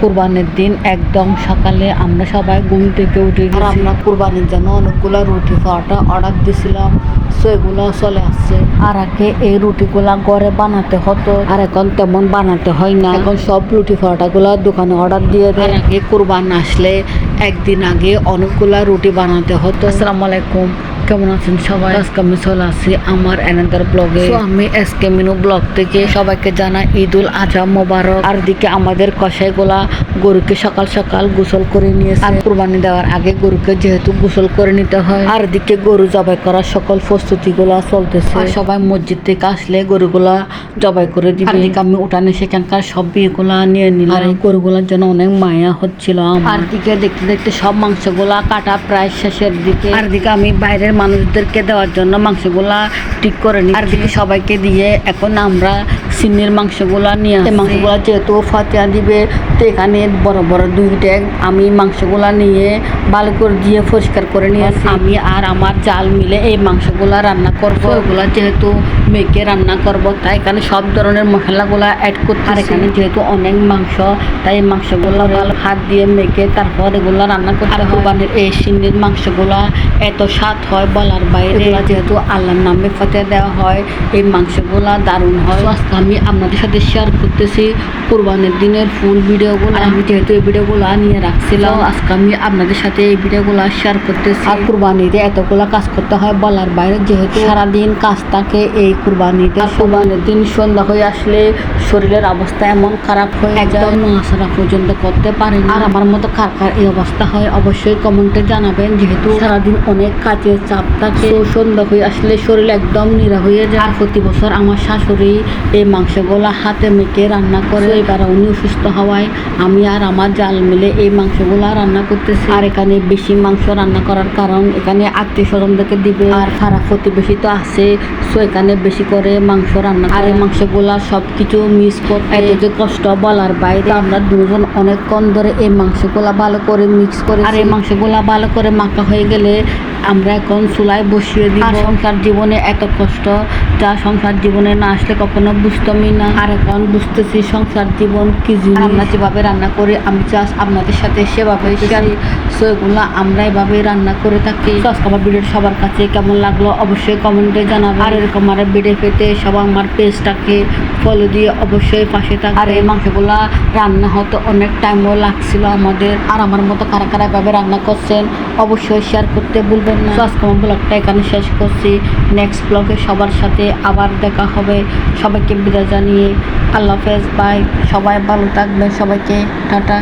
কুরবানির দিন একদম সকালে আমরা সবাই ঘুম থেকে উঠে গেছি। আমরা কুরবানির জন্য অনেকগুলো রুটি পরোটা অর্ডার দিয়েছিলাম সো এগুলো চলে আসছে। আর আগে এই রুটিগুলা ঘরে বানাতে হতো আর এখন তেমন বানাতে হয় না। এখন সব রুটি পরোটাগুলো দোকানে অর্ডার দিয়ে দেয়। আগে কুরবান আসলে একদিন আগে অনেকগুলা রুটি বানাতে হতো। আসসালামু আলাইকুম। কেমন আছেন সবাই? আজকে আমি চলে আসি আমার এনাদার ব্লগে আমি এসকে মিনু ব্লগ থেকে সবাইকে জানা ঈদ উল আজহা মোবারক। আর দিকে আমাদের কষাইগুলা গরুকে সকাল সকাল গোসল করে নিয়েছে আর কোরবানি দেওয়ার আগে গরুকে যেহেতু গোসল করে নিতে হয়, আর দিকে গরু জবাই করার সকল প্রস্তুতি গুলা চলতেছে সবাই মসজিদ থেকে আসলে গরুগুলা জবাই করে দিবে। আমি উঠানে সেখানকার সব বিয়েগুলা নিয়ে নিলাম। আর এই গরুগুলার জন্য অনেক মায়া হচ্ছিল আমার। আর দিকে দেখতে দেখতে সব মাংসগুলা কাটা প্রায় শেষের দিকে। আর দিকে আমি বাইরের মানুষদেরকে দেওয়ার জন্য মাংসগুলা ঠিক করে নিই আর দিকে সবাইকে দিয়ে এখন আমরা সিন্নির মাংসগুলা নিয়ে মাংসগুলা যেহেতু ফাতিয়া দিবে তো এখানে বড় বড় দুই ট্যাগ আমি মাংসগুলা নিয়ে ভালো করে দিয়ে পরিষ্কার করে নিয়ে আসি আমি আর আমার জাল মিলে এই মাংসগুলা রান্না করব। ওগুলা যেহেতু মেখে রান্না করব তাই এখানে সব ধরনের মশলাগুলা অ্যাড করতে আর এখানে যেহেতু অনেক মাংস তাই মাংসগুলো ভালো হাত দিয়ে মেখে তারপর এগুলো রান্না করতে আর কোরবানির এই সিন্নির মাংসগুলা এত স্বাদ হয় বলার বাইরে। যেহেতু আল্লাহর নামে ফতে দেওয়া হয় এই মাংসগুলা দারুণ হয়। আজকে আমি আপনাদের সাথে শেয়ার করতেছি কোরবানির দিনের ফুল ভিডিওগুলো আমি যেহেতু এই ভিডিওগুলো নিয়ে রাখছিলাম আজকে আমি আপনাদের সাথে এই ভিডিওগুলো শেয়ার করতেছি। আর কুরবানিতে এতগুলো কাজ করতে হয় বলার বাইরে যেহেতু সারাদিন কাজ থাকে এই কুরবানিতে। কুরবানির দিন সন্ধ্যা হয়ে আসলে শরীরের অবস্থা এমন খারাপ হয়ে একদম নড়াচড়া পর্যন্ত করতে পারেন। আর আমার মতো কার কার এই অবস্থা হয় অবশ্যই কমেন্টে জানাবেন। যেহেতু সারাদিন অনেক কাজের চাপ থাকে সন্ধ্যা হয়ে আসলে শরীর একদম নিরা হয়ে যায়। আর প্রতি বছর আমার শাশুড়ি এই মাংসগুলো হাতে মেখে রান্না করে। এবার উনি অসুস্থ হওয়ায় আমি আর আমার জাল মিলে এই মাংসগুলো রান্না করতেছি। আর এখানে বেশি মাংস রান্না করার কারণ এখানে আত্মীয় স্বজনদেরকে দিবে। আর খারাপ প্রতিবেশী তো আছে সো এখানে বেশি করে মাংস রান্না আর এই মাংসগুলা সব কিছু মিস করতে এত কষ্ট বলার বাইরে। আমরা দুজন অনেকক্ষণ ধরে এই মাংসগুলা ভালো করে মিক্স করে আর এই মাংসগুলা ভালো করে মাখা হয়ে গেলে আমরা এখন চুলায় বসিয়ে দিই সংসার জীবনে এত কষ্ট যা সংসার জীবনে না আসলে কখনো বুঝতামই না। আর এখন বুঝতেছি সংসার জীবন কি আমরা যেভাবে রান্না করি, আমি জাস্ট আপনাদের সাথে সেভাবে সো এগুলো আমরা এভাবে রান্না করে থাকি। আজকে আমার ভিডিও সবার কাছে কেমন লাগল অবশ্যই কমেন্টে জানাবেন। আর এরকম আর ভিডিও পেতে সবাই আমার পেজটাকে ফলো দিয়ে অবশ্যই পাশে থাক আর এই মাংসগুলা রান্না হতে অনেক টাইমও লাগছিল আমাদের। আর আমার মতো কারা কারা এভাবে রান্না করছেন অবশ্যই শেয়ার করতে ভুলবেন না। আজকে আমার ব্লগটা এখানে শেষ করছি। নেক্সট ব্লগে সবার সাথে আবার দেখা হবে। সবাইকে বিদায় জানিয়ে আল্লাহ হাফেজ বাই সবাই ভালো থাকবে সবাইকে টাটা।